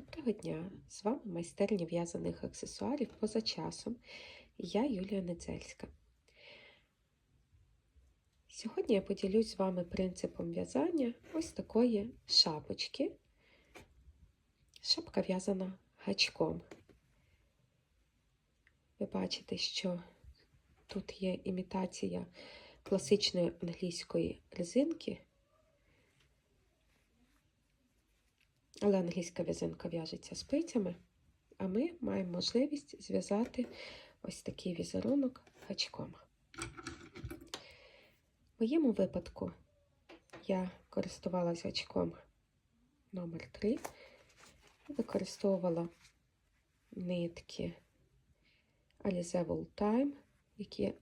Доброго дня! З вами майстерня в'язаних аксесуарів поза часом. Я Юлія Недзельська. Сьогодні я поділюсь з вами принципом в'язання ось такої шапочки. Шапка в'язана гачком. Ви бачите, що тут є імітація класичної англійської резинки. Але англійська в'язинка в'яжеться спицями, а ми маємо можливість зв'язати ось такий візерунок гачком. В моєму випадку я користувалася гачком номер 3 і використовувала нитки Alize Wool Time, які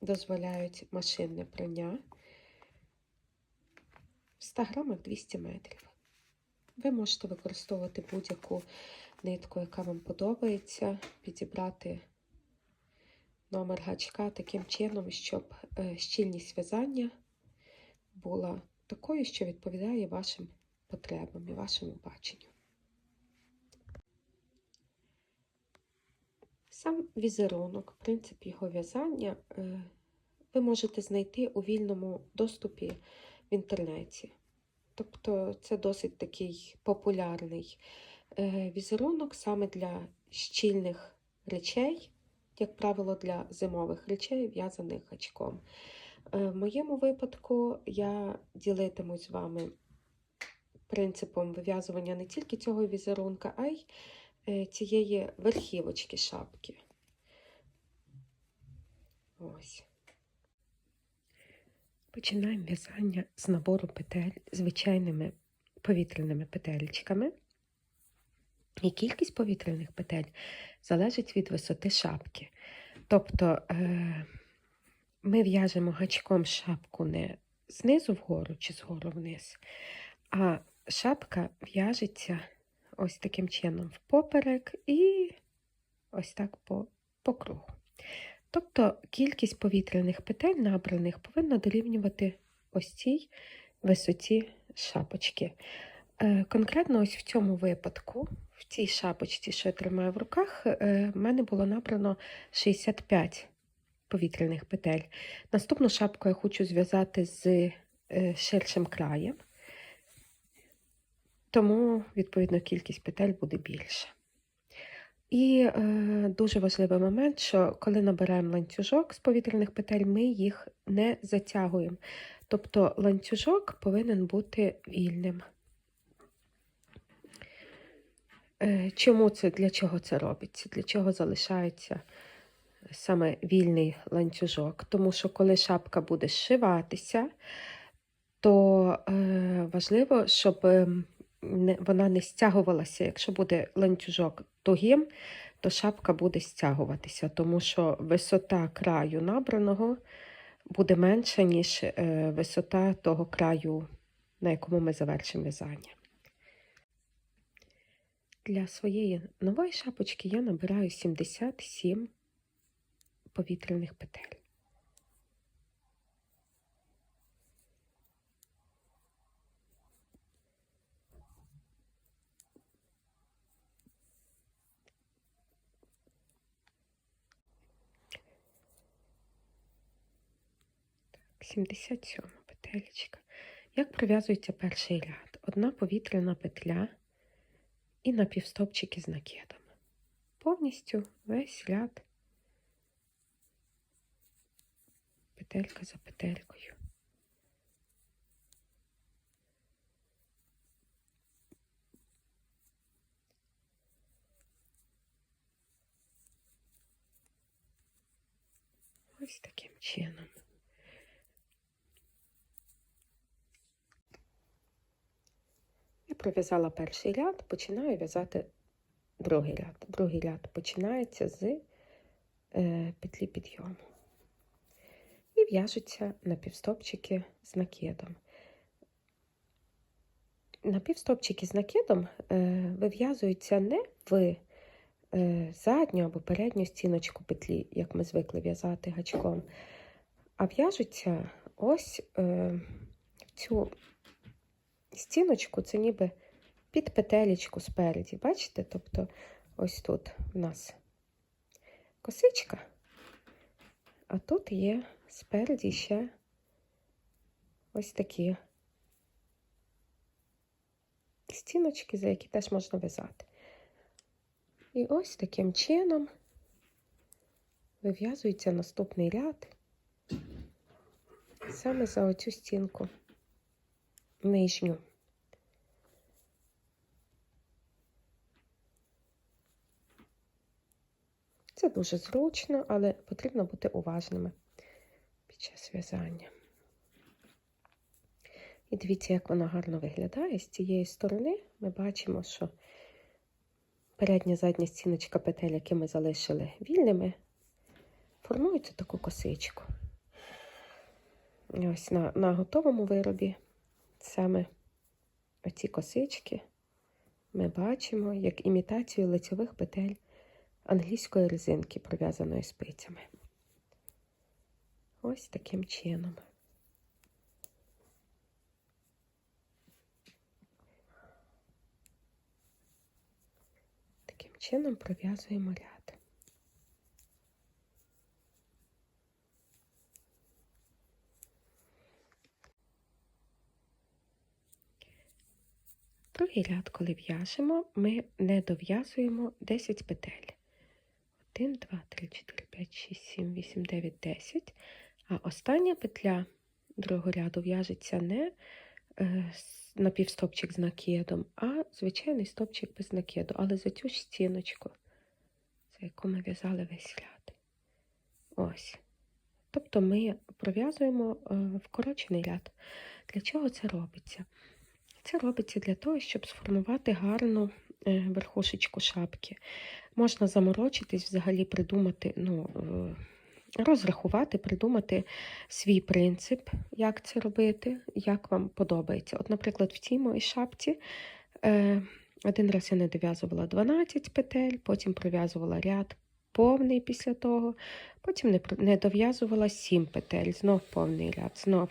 дозволяють машинне прання в 100 грамах 200 метрів. Ви можете використовувати будь-яку нитку, яка вам подобається, підібрати номер гачка таким чином, щоб щільність в'язання була такою, що відповідає вашим потребам і вашому баченню. Сам візерунок, принцип його в'язання ви можете знайти у вільному доступі в інтернеті. Тобто це досить такий популярний е, візерунок саме для щільних речей, як правило, для зимових речей, в'язаних гачком. Е, в моєму випадку я ділитимусь з вами принципом вив'язування не тільки цього візерунка, а й е, цієї верхівочки шапки. Ось. Починаємо в'язання з набору петель звичайними повітряними петельчиками. І кількість повітряних петель залежить від висоти шапки. Тобто ми в'яжемо гачком шапку не знизу вгору чи згору вниз, а шапка в'яжеться ось таким чином впоперек і ось так по, по кругу. Тобто кількість повітряних петель набраних повинна дорівнювати ось цій висоті шапочки. Конкретно ось в цьому випадку, в цій шапочці, що я тримаю в руках, в мене було набрано 65 повітряних петель. Наступну шапку я хочу зв'язати з ширшим краєм, тому, відповідно, кількість петель буде більша. І е, дуже важливий момент, що коли набираємо ланцюжок з повітряних петель, ми їх не затягуємо. Тобто ланцюжок повинен бути вільним. Е, чому це, Для чого це робиться? Для чого залишається саме вільний ланцюжок? Тому що коли шапка буде зшиватися, то е, важливо, щоб не, вона не стягувалася. Якщо буде ланцюжок тугим, то шапка буде стягуватися, тому що висота краю набраного буде менша, ніж е, висота того краю, на якому ми завершимо в'язання. Для своєї нової шапочки я набираю 77 повітряних петель. 77 петелечка. Як пров'язується перший ряд? Одна повітряна петля і напівстопчики з накидом. Повністю весь ряд петелька за петелькою. Ось таким чином. Пров'язала перший ряд, починаю в'язати другий ряд. Другий ряд починається з е, петлі підйому. І в'яжуться напівстопчики з накидом. Напівстопчики з накидом е, вив'язуються не в е, задню або передню стіночку петлі, як ми звикли в'язати гачком, а в'яжуться ось е, цю стіночку це ніби під петелечку спереді. Бачите? Тобто ось тут в нас косичка, а тут є спереді ще ось такі стіночки, за які теж можна в'язати. І ось таким чином вив'язується наступний ряд саме за оцю стінку нижню. Це дуже зручно, але потрібно бути уважними під час в'язання. І дивіться, як вона гарно виглядає. З цієї сторони ми бачимо, що передня задня стіночка петель, які ми залишили вільними, формують таку косичку. Ось на, на готовому виробі саме оці косички ми бачимо як імітацію лицьових петель англійської резинки, пров'язаної спицями. Ось таким чином. Таким чином пров'язуємо ряд. Другий ряд, коли в'яжемо, ми не дов'язуємо 10 петель. 1, 2, 3, 4, 5, 6, 7, 8, 9, 10. А остання петля другого ряду в'яжеться не е, з- напівстопчик з накидом, а звичайний стопчик без накиду, але за цю ж стіночку, за яку ми в'язали весь ряд. Ось. Тобто ми пров'язуємо е, вкорочений ряд. Для чого це робиться? Це робиться для того, щоб сформувати гарну е, верхушечку шапки. Можна заморочитись, взагалі придумати, ну, е, розрахувати, придумати свій принцип, як це робити, як вам подобається. От, наприклад, в цій моїй шапці е, один раз я не дов'язувала 12 петель, потім пров'язувала ряд повний після того, потім не, дов'язувала 7 петель, знов повний ряд, знов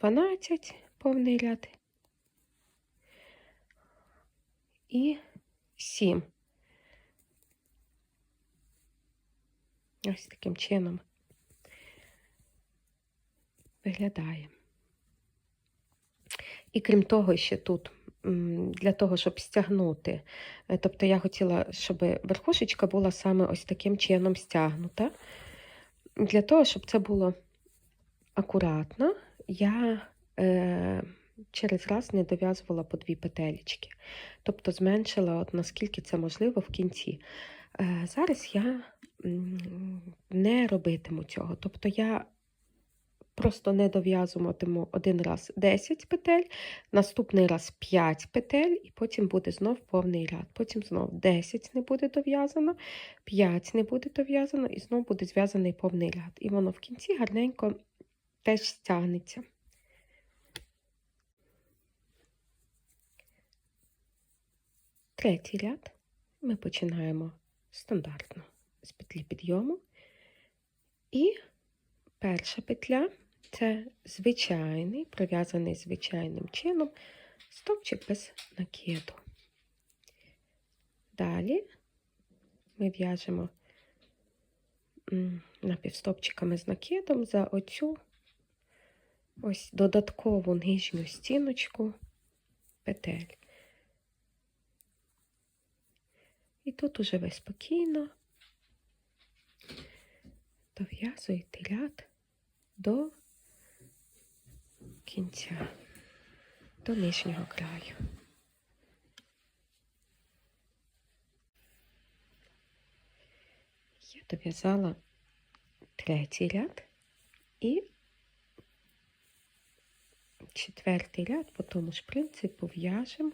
12 повний ряд і 7. Ось таким чином виглядає. І крім того, ще тут для того, щоб стягнути, е, тобто я хотіла, щоб верхушечка була саме ось таким чином стягнута. Для того, щоб це було акуратно, я е, через раз не дов'язувала по дві петелечки. Тобто зменшила, от наскільки це можливо в кінці. Е, зараз я не робитиму цього. Тобто я просто не дов'язуватиму один раз 10 петель, наступний раз 5 петель, і потім буде знов повний ряд. Потім знов 10 не буде дов'язано, 5 не буде дов'язано, і знов буде зв'язаний повний ряд. І воно в кінці гарненько теж стягнеться. Третій ряд ми починаємо стандартно з петлі підйому. І перша петля це звичайний, пров'язаний звичайним чином стовпчик без накиду. Далі ми в'яжемо напівстопчиками з накидом за оцю ось додаткову нижню стіночку петель. І тут уже ви спокійно дов'язуєте ряд до кінця, до нижнього краю. Я дов'язала третій ряд і четвертий ряд по тому ж принципу в'яжемо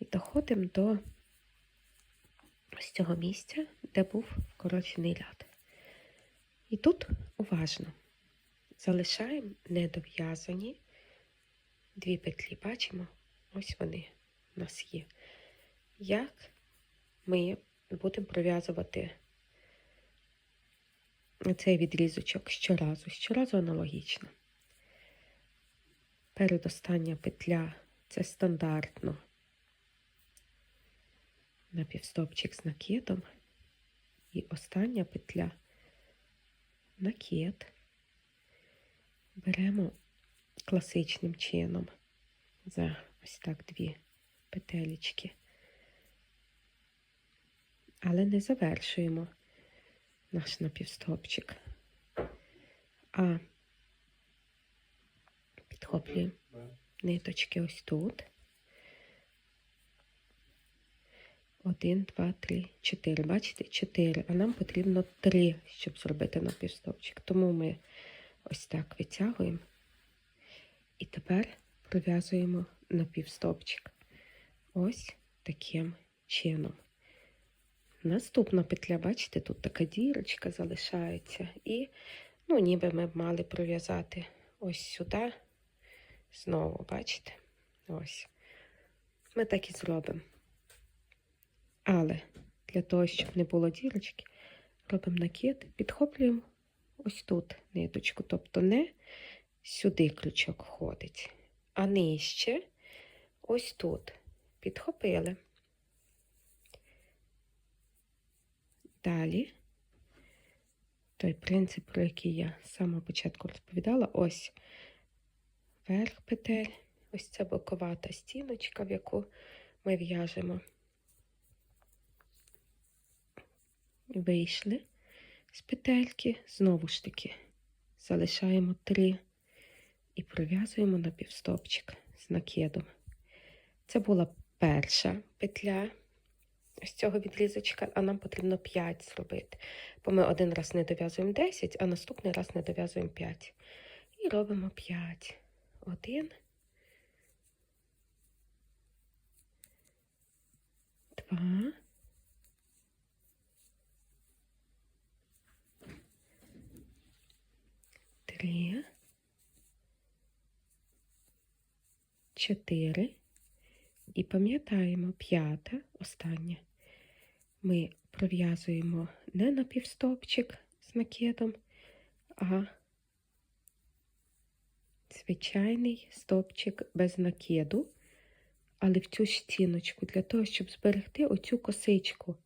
і доходимо до ось цього місця, де був вкорочений ряд. І тут уважно залишаємо недов'язані дві петлі. Бачимо, ось вони у нас є. Як ми будемо пров'язувати цей відрізочок щоразу. Щоразу аналогічно. Передостання петля Це стандартно. Напівстопчик з накидом. І остання петля накид. Беремо класичним чином за ось так дві петелечки. Але не завершуємо наш напівстопчик, а підхоплюємо ниточки ось тут. Один, два, три, чотири. Бачите, чотири. А нам потрібно три, щоб зробити напівстопчик. Тому ми ось так витягуємо. І тепер пров'язуємо напівстопчик. Ось таким чином. Наступна петля, бачите, тут така дірочка залишається. І, ну, ніби ми б мали пров'язати ось сюди. Знову, бачите? Ось. Ми так і зробимо. Але для того, щоб не було дірочки, робимо накид, підхоплюємо ось тут ниточку. Тобто не сюди крючок входить, а нижче ось тут. Підхопили. Далі той принцип, про який я з самого початку розповідала, ось верх петель, ось ця боковата стіночка, в яку ми в'яжемо. Вийшли з петельки, знову ж таки залишаємо три і пров'язуємо на півстопчик з накидом. Це була перша петля з цього відрізочка, а нам потрібно 5 зробити. Бо ми один раз не дов'язуємо 10, а наступний раз не дов'язуємо 5. І робимо 5. Один. Два. Три. Чотири. І пам'ятаємо, п'ята, остання. Ми пров'язуємо не на півстопчик з накидом, а звичайний стопчик без накиду, але в цю стіночку, для того, щоб зберегти оцю косичку.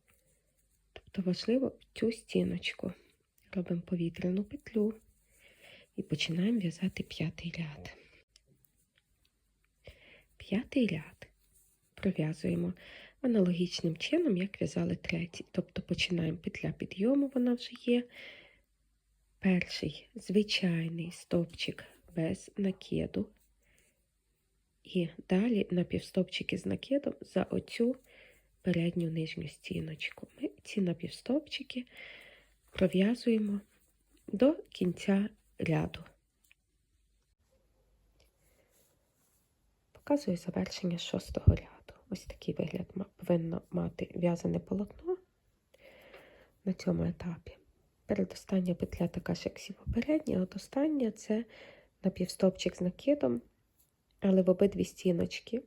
Тобто важливо в цю стіночку. Робимо повітряну петлю і починаємо в'язати п'ятий ряд. П'ятий ряд пров'язуємо аналогічним чином, як в'язали третій. Тобто починаємо петля підйому, вона вже є. Перший звичайний стовпчик без накиду. І далі напівстопчики з накидом за оцю передню нижню стіночку. Ми ці напівстопчики пров'язуємо до кінця ряду. Показую завершення шостого ряду. Ось такий вигляд повинно мати в'язане полотно на цьому етапі. Передостання петля така ж, як всі попередні, от остання це напівстопчик з накидом, але в обидві стіночки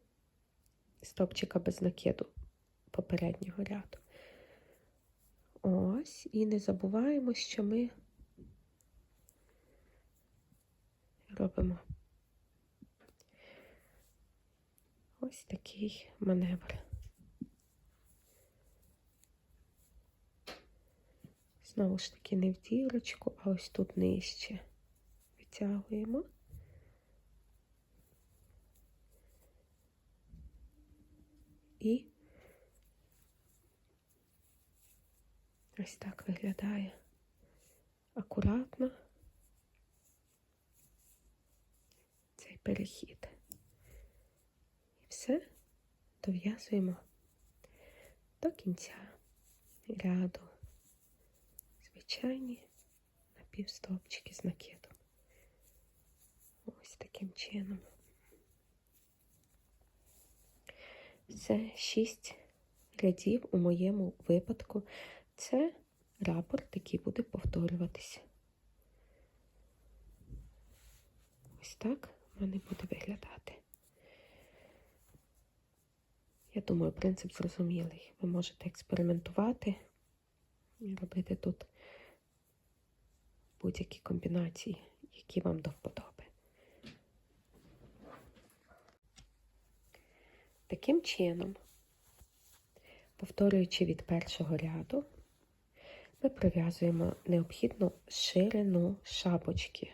стопчика без накиду попереднього ряду. Ось, і не забуваємо, що ми робимо ось такий маневр. Знову ж таки, не в дірочку, а ось тут нижче витягуємо. І ось так виглядає акуратно цей перехід. І все дов'язуємо до кінця ряду звичайні напівстовпчики з накидом. Ось таким чином. Це шість рядів у моєму випадку. Це рапорт, який буде повторюватися. Ось так мене буде виглядати. Я думаю, принцип зрозумілий. Ви можете експериментувати і робити тут будь-які комбінації, які вам до вподоби. Таким чином, повторюючи від першого ряду, ми пров'язуємо необхідну ширину шапочки.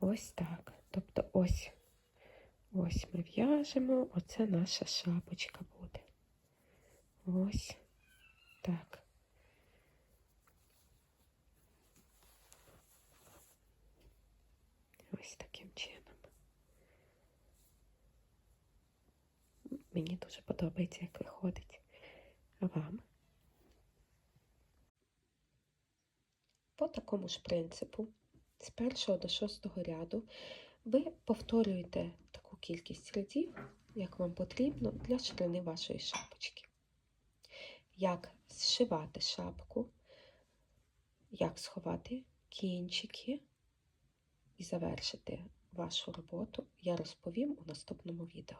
Ось так. Тобто ось, ось ми в'яжемо, оце наша шапочка буде. Ось так. Ось таким чином. Мені дуже подобається, як виходить. Вам? По такому ж принципу, з першого до шостого ряду, ви повторюєте таку кількість рядів, як вам потрібно для ширини вашої шапочки. Як зшивати шапку, як сховати кінчики і завершити вашу роботу, я розповім у наступному відео.